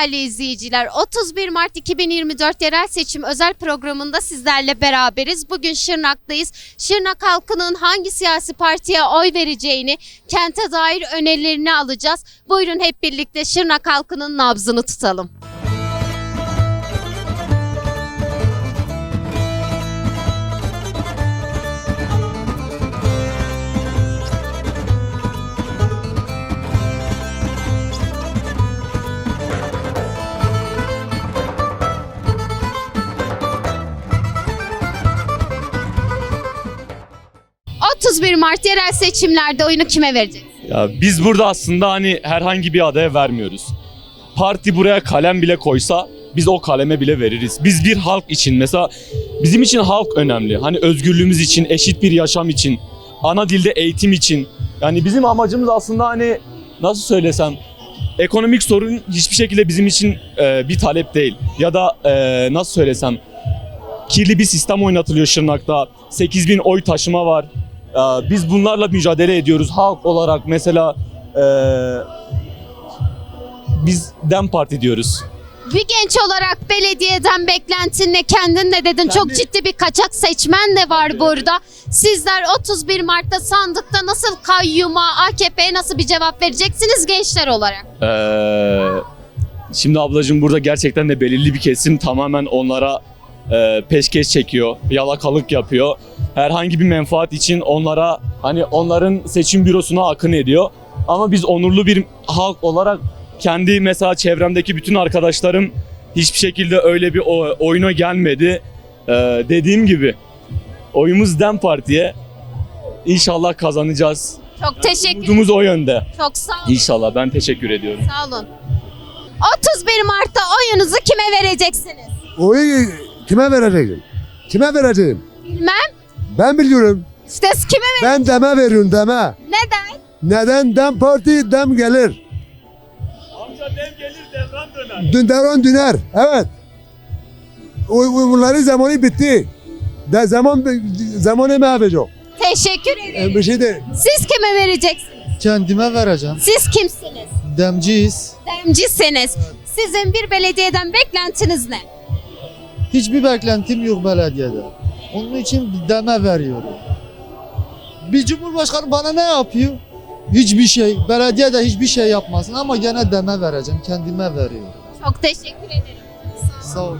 değerli izleyiciler. 31 Mart 2024 yerel seçim özel programında sizlerle beraberiz. Bugün Şırnak'tayız. Şırnak halkının hangi siyasi partiye oy vereceğini, kente dair önerilerini alacağız. Buyurun hep birlikte Şırnak halkının nabzını tutalım. ...31 Mart yerel seçimlerde oyunu kime verecek? Ya biz burada aslında hani herhangi bir adaya vermiyoruz. Parti buraya kalem bile koysa biz o kaleme bile veririz. Biz bir halk için mesela bizim için halk önemli. Hani özgürlüğümüz için, eşit bir yaşam için, ana dilde eğitim için. Yani bizim amacımız aslında hani nasıl söylesem ekonomik sorun hiçbir şekilde bizim için e, bir talep değil. Ya da e, nasıl söylesem kirli bir sistem oynatılıyor Şırnak'ta. 8000 oy taşıma var. Ee, Biz bunlarla mücadele ediyoruz. Halk olarak mesela ee, biz Dem Parti diyoruz. Bir genç olarak belediyeden beklentin ne? Kendin de dedin çok ciddi bir kaçak seçmen de var burada. Sizler 31 Mart'ta sandıkta nasıl kayyuma, AKP'ye nasıl bir cevap vereceksiniz gençler olarak? Ee, şimdi ablacığım burada gerçekten de belirli bir kesim tamamen onlara ee, peşkeş çekiyor, yalakalık yapıyor. Herhangi bir menfaat için onlara hani onların seçim bürosuna akın ediyor. Ama biz onurlu bir halk olarak kendi mesela çevremdeki bütün arkadaşlarım hiçbir şekilde öyle bir oyuna gelmedi. Ee, dediğim gibi oyumuz Dem Parti'ye. İnşallah kazanacağız. Çok teşekkür Umudumuz o yönde. Çok sağ olun. İnşallah ben teşekkür ediyorum. Sağ olun. 31 Mart'ta oyunuzu kime vereceksiniz? Oyu kime vereceğim? Kime vereceğim? Bilmem. Ben biliyorum. İşte kime ver? Ben deme veriyorum deme. Neden? Neden dem parti dem gelir. Amca dem gelir devran döner. Dün devran döner. Evet. Bunların zamanı bitti. De zaman zamanı yapacak? Teşekkür E, ederim. bir şey değil. Siz kime vereceksiniz? Kendime vereceğim. Siz kimsiniz? Demciyiz. Demcisiniz. Sizin bir belediyeden beklentiniz ne? Hiçbir beklentim yok belediyede. Onun için deme veriyorum. Bir cumhurbaşkanı bana ne yapıyor? Hiçbir şey. Belediye de hiçbir şey yapmasın ama gene deme vereceğim. Kendime veriyorum. Çok teşekkür ederim. Sağ ol.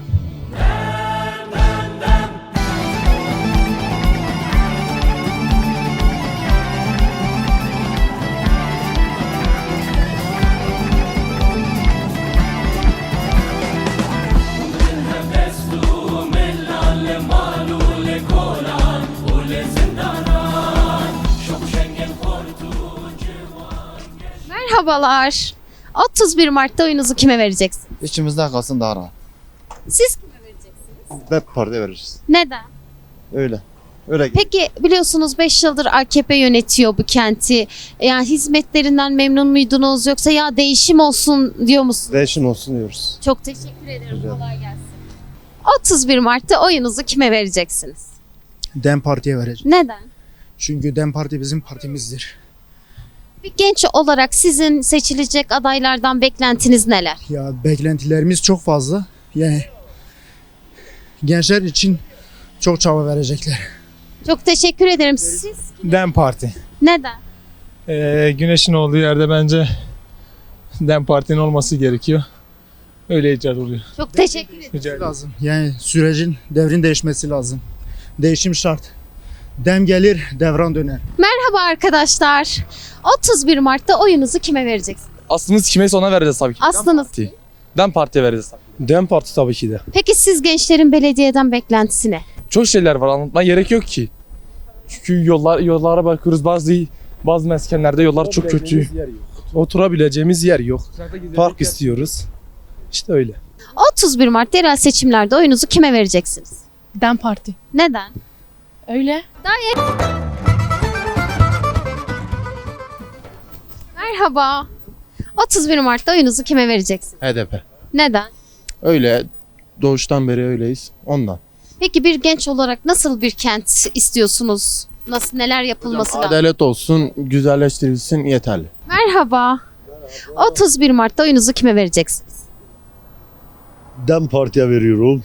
Merhabalar. 31 Mart'ta oyunuzu kime vereceksiniz? İçimizden kalsın daha rahat. Siz kime vereceksiniz? Hep partiye veririz. Neden? Öyle. Öyle. Peki biliyorsunuz 5 yıldır AKP yönetiyor bu kenti. Yani hizmetlerinden memnun muydunuz yoksa ya değişim olsun diyor musunuz? Değişim olsun diyoruz. Çok teşekkür ederim. Rica Kolay gelsin. 31 Mart'ta oyunuzu kime vereceksiniz? Dem Parti'ye vereceğim. Neden? Çünkü Dem Parti bizim partimizdir. Bir genç olarak sizin seçilecek adaylardan beklentiniz neler? Ya beklentilerimiz çok fazla. Yani gençler için çok çaba verecekler. Çok teşekkür ederim. Siz Dem Parti. neden? Ee, güneşin olduğu yerde bence Dem Parti'nin olması gerekiyor. Öyle icat oluyor. Çok teşekkür ederim. Rica ederim. Lazım. Yani sürecin, devrin değişmesi lazım. Değişim şart. Dem gelir, devran döner. Merhaba arkadaşlar. 31 Mart'ta oyunuzu kime vereceksiniz? Aslımız kime ona vereceğiz tabii ki. Aslınız. Parti. Dem Parti'ye vereceğiz. Dem Parti tabii ki de. Peki siz gençlerin belediyeden beklentisi ne? Çok şeyler var anlatmaya gerek yok ki. Çünkü yollar yollara bakıyoruz bazı bazı meskenlerde yollar çok kötü. Oturabileceğimiz yer yok. Park istiyoruz. İşte öyle. 31 Mart yerel seçimlerde oyunuzu kime vereceksiniz? Dem Parti. Neden? Öyle. Merhaba. 31 Mart'ta oyunuzu kime vereceksiniz? HDP. Neden? Öyle doğuştan beri öyleyiz ondan. Peki bir genç olarak nasıl bir kent istiyorsunuz? Nasıl neler yapılması lazım? Adalet olsun, güzelleştirilsin yeterli. Merhaba. 31 Mart'ta oyunuzu kime vereceksiniz? Dem Parti'ye veriyorum.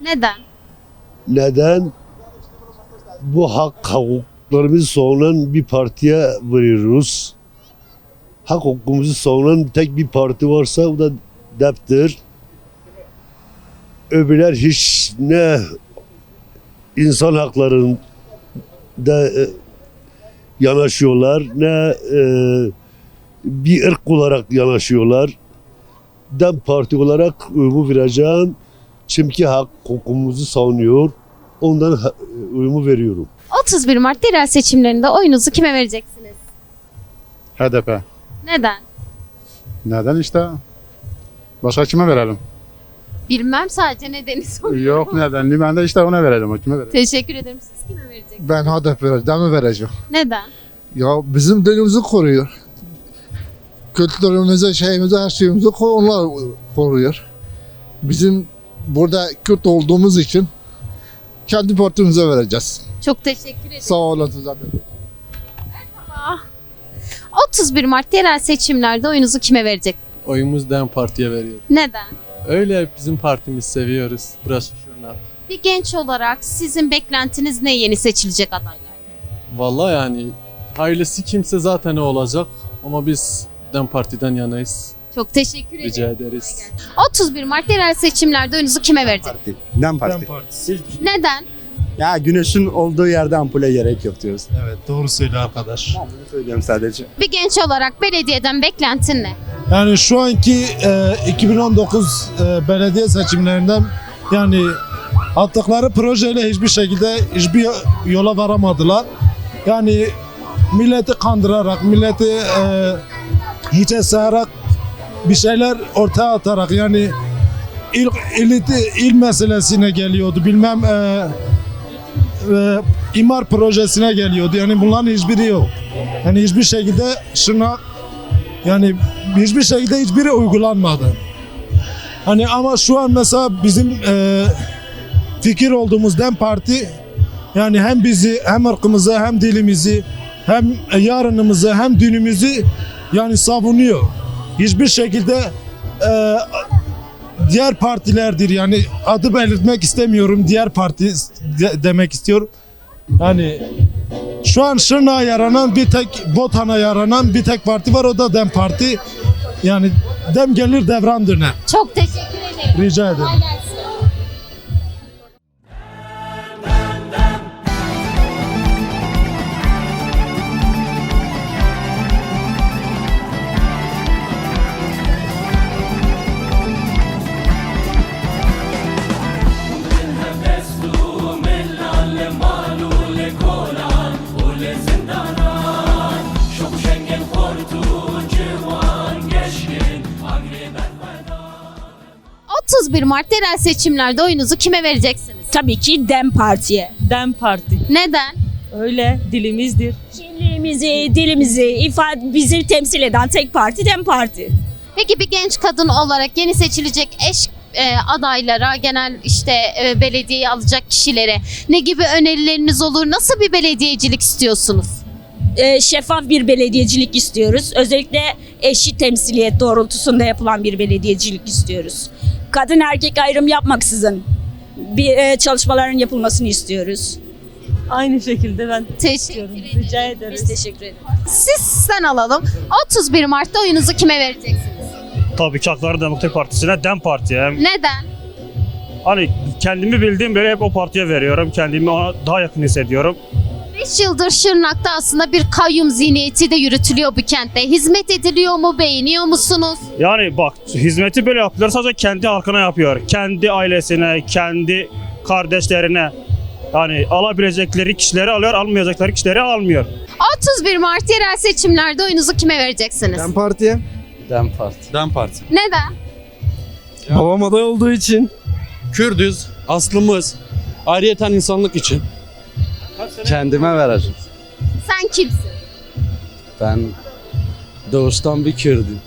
Neden? Neden? Bu hak hukuklarımızı savunan bir partiye veriyoruz. Hak hukukumuzu savunan tek bir parti varsa o da DEP'tir. Öbürler hiç ne insan haklarında e, yanaşıyorlar ne e, bir ırk olarak yanaşıyorlar. DEM Parti olarak uyumu vereceğim. Çünkü hak hukukumuzu savunuyor. Ha- uyumu veriyorum. 31 Mart yerel seçimlerinde oyunuzu kime vereceksiniz? HDP. Neden? Neden işte? Başka kime verelim? Bilmem sadece nedeni soruyorum. Yok nedenli ben de işte ona verelim. Kime verelim? Teşekkür ederim. Siz kime vereceksiniz? Ben HDP vereceğim, vereceğim. Neden? Ya bizim dinimizi koruyor. Kültürümüzü, şeyimizi, her şeyimizi onlar koruyor. Bizim burada Kürt olduğumuz için kendi partimize vereceğiz. Çok teşekkür ederim. Sağ olasın zaten. 31 Mart yerel seçimlerde oyunuzu kime vereceksiniz? Oyumuz DEM Parti'ye veriyor. Neden? Öyle bizim partimiz seviyoruz. Burası Şırnak. Bir genç olarak sizin beklentiniz ne yeni seçilecek adaylar? Vallahi yani hayırlısı kimse zaten o olacak. Ama biz DEM Parti'den yanayız. Çok teşekkür ederim. Rica ederiz. 31 Mart yerel seçimlerde oyunuzu kime vereceksiniz? Dem Parti. Neden? Ya güneşin olduğu yerde ampule gerek yok diyoruz. Evet doğru söylüyor arkadaş. Ben bunu söylüyorum sadece. Bir genç olarak belediyeden beklentin ne? Yani şu anki e, 2019 e, belediye seçimlerinden yani attıkları projeyle hiçbir şekilde hiçbir yola varamadılar. Yani milleti kandırarak, milleti e, hiçe sayarak bir şeyler ortaya atarak yani il, il, il meselesine geliyordu. Bilmem e, e, imar projesine geliyordu. Yani bunların hiçbiri yok. Yani hiçbir şekilde şuna yani hiçbir şekilde hiçbiri uygulanmadı. Hani ama şu an mesela bizim e, fikir olduğumuz DEM Parti yani hem bizi hem ırkımızı hem dilimizi hem yarınımızı hem dinimizi yani savunuyor. Hiçbir şekilde e, diğer partilerdir yani adı belirtmek istemiyorum diğer parti de- demek istiyorum. Yani şu an Şırnak'a yaranan bir tek Botan'a yaranan bir tek parti var o da DEM Parti. Yani dem gelir devran döner. Çok teşekkür ederim. Rica ederim. 31 Mart yerel seçimlerde oyunuzu kime vereceksiniz? Tabii ki DEM Parti'ye. DEM Parti. Neden? Öyle dilimizdir. Kimliğimizi, dilimizi, ifade bizi temsil eden tek parti DEM Parti. Peki bir genç kadın olarak yeni seçilecek eş e, adaylara, genel işte e, belediyeyi alacak kişilere ne gibi önerileriniz olur? Nasıl bir belediyecilik istiyorsunuz? Ee, şeffaf bir belediyecilik istiyoruz. Özellikle eşit temsiliyet doğrultusunda yapılan bir belediyecilik istiyoruz. Kadın erkek ayrım yapmaksızın bir e, çalışmaların yapılmasını istiyoruz. Aynı şekilde ben Teşekkür ederim. rica ederiz. Biz teşekkür ederiz. Sizden alalım. 31 Mart'ta oyunuzu kime vereceksiniz? Tabii ki Hakları Demokratik Partisi'ne DEM Parti'ye. Neden? Hani kendimi bildiğim böyle hep o partiye veriyorum. Kendimi ona daha yakın hissediyorum. 5 yıldır Şırnak'ta aslında bir kayyum zihniyeti de yürütülüyor bu kentte. Hizmet ediliyor mu? Beğeniyor musunuz? Yani bak hizmeti böyle yapıyor. Sadece kendi halkına yapıyor. Kendi ailesine, kendi kardeşlerine. Yani alabilecekleri kişileri alıyor, almayacakları kişileri almıyor. 31 Mart yerel seçimlerde oyunuzu kime vereceksiniz? Dem Parti'ye. DEM Parti. DEM Parti. Neden? Babam aday olduğu için. Kürdüz, aslımız. Ayrıyeten insanlık için. Kendime vereceğim. Sen kimsin? Ben doğuştan bir Kürdüm.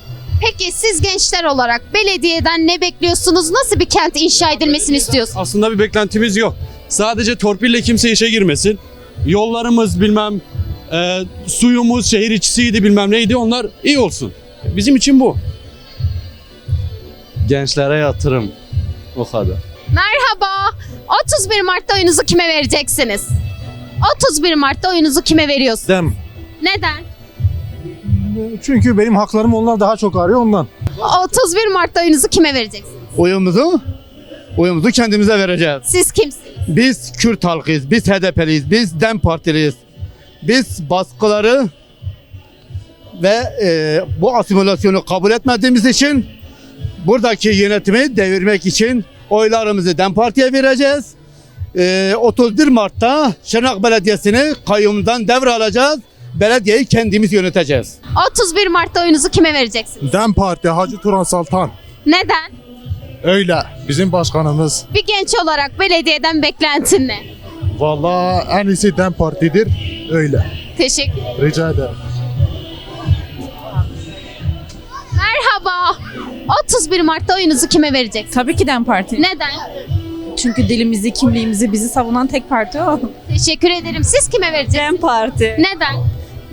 Peki siz gençler olarak belediyeden ne bekliyorsunuz? Nasıl bir kent inşa edilmesini istiyorsunuz? Aslında bir beklentimiz yok. Sadece torpille kimse işe girmesin. Yollarımız bilmem, e, suyumuz şehir içisiydi bilmem neydi onlar iyi olsun. Bizim için bu. Gençlere yatırım. O kadar. Merhaba. 31 Mart'ta oyunuzu kime vereceksiniz? 31 Mart'ta oyunuzu kime veriyorsunuz? Dem. Neden? Çünkü benim haklarım onlar daha çok arıyor ondan. 31 Mart'ta oyunuzu kime vereceksiniz? Oyumuzu oyumuzu kendimize vereceğiz. Siz kimsiniz? Biz Kürt halkıyız, biz HDP'liyiz, biz DEM Partiliyiz. Biz baskıları ve e, bu asimilasyonu kabul etmediğimiz için buradaki yönetimi devirmek için oylarımızı DEM Parti'ye vereceğiz. E, 31 Mart'ta Şırnak Belediyesi'ni kayyumdan devralacağız. Belediyeyi kendimiz yöneteceğiz. 31 Mart'ta oyunuzu kime vereceksiniz? Dem Parti Hacı Turan Saltan. Neden? Öyle. Bizim başkanımız. Bir genç olarak belediyeden beklentin ne? Vallahi en iyisi Dem Parti'dir. Öyle. Teşekkür Rica ederim. Merhaba. 31 Mart'ta oyunuzu kime vereceksiniz? Tabii ki DEM Parti. Neden? Çünkü dilimizi, kimliğimizi, bizi savunan tek parti o. Teşekkür ederim. Siz kime vereceksiniz? DEM Parti. Neden?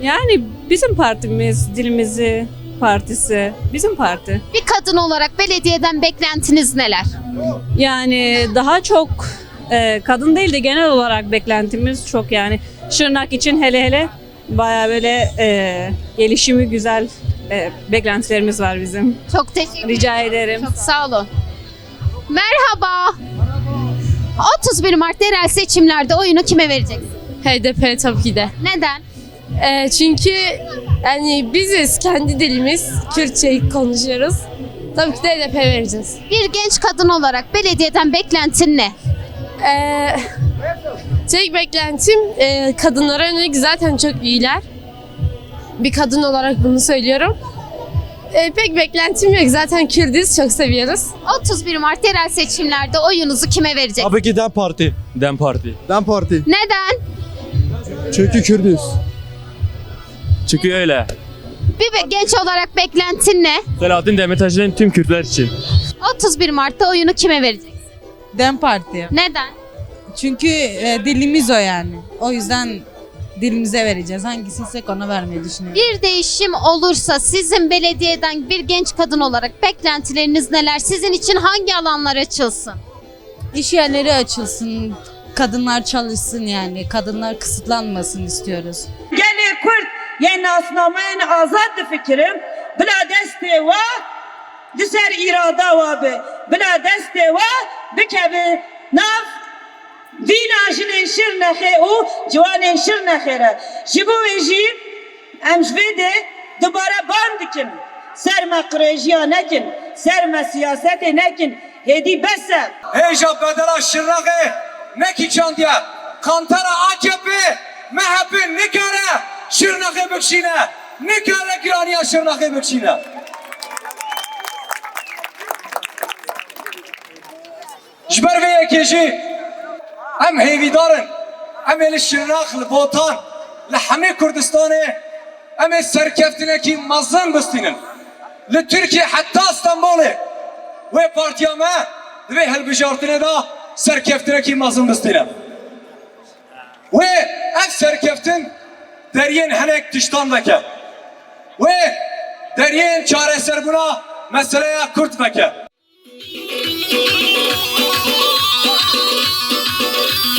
Yani bizim partimiz, dilimizi partisi, bizim parti. Bir kadın olarak belediyeden beklentiniz neler? Yani daha çok e, kadın değil de genel olarak beklentimiz çok yani. Şırnak için hele hele baya böyle e, gelişimi güzel e, beklentilerimiz var bizim. Çok teşekkür ederim. Rica ederim. Çok sağ olun. Merhaba. 31 Mart yerel seçimlerde oyunu kime vereceksin? HDP tabii ki de. Neden? Ee, çünkü yani biziz, kendi dilimiz, Kürtçe konuşuyoruz. Tabii ki de HDP vereceğiz. Bir genç kadın olarak belediyeden beklentin ne? Ee, tek beklentim e, kadınlara yönelik zaten çok iyiler. Bir kadın olarak bunu söylüyorum. Ee, pek beklentim yok. Zaten Kürdüz, çok seviyoruz. 31 Mart yerel seçimlerde oyunuzu kime vereceksiniz? Tabii ki Dem Parti. Dem Parti. Dem Parti. Neden? Çünkü Kürdüz. Çünkü öyle. Bir be- genç olarak beklentin ne? Selahattin Demirtaş'ın tüm Kürtler için. 31 Mart'ta oyunu kime vereceksin? DEM Parti. Neden? Çünkü e, dilimiz o yani. O yüzden dilimize vereceğiz. Hangisiysek ona vermeyi düşünüyorum. Bir değişim olursa sizin belediyeden bir genç kadın olarak beklentileriniz neler? Sizin için hangi alanlar açılsın? İş yerleri açılsın, kadınlar çalışsın yani. Kadınlar kısıtlanmasın istiyoruz. Gene Kürt yani asnamen azad fikirim. Bila deste va diser irada va be. Bila deste va bikebe nav Vina jinin şir nexe u civanin şir nexere. Jibu ve jin em jvede dubara bandikin. Serme krejiya nekin, serme siyasete nekin. Hedi bese. Heja bedela şırnakı ne ki çandiya kantara AKP MHP ne kare şırnakı bükşine ne kare kiraniya şırnakı bükşine Jber ve yekeji heyvidarın em eli şırnak li botan li hemi Kurdistan'ı em el serkeftine ki mazın bistinin li Türkiye hatta İstanbul'u ve partiyame ve helbijartine da serkeftine ki mazın bistine ve ev serkeftin deryen henek tiştandake ve deryen çareser buna meseleye kurt veke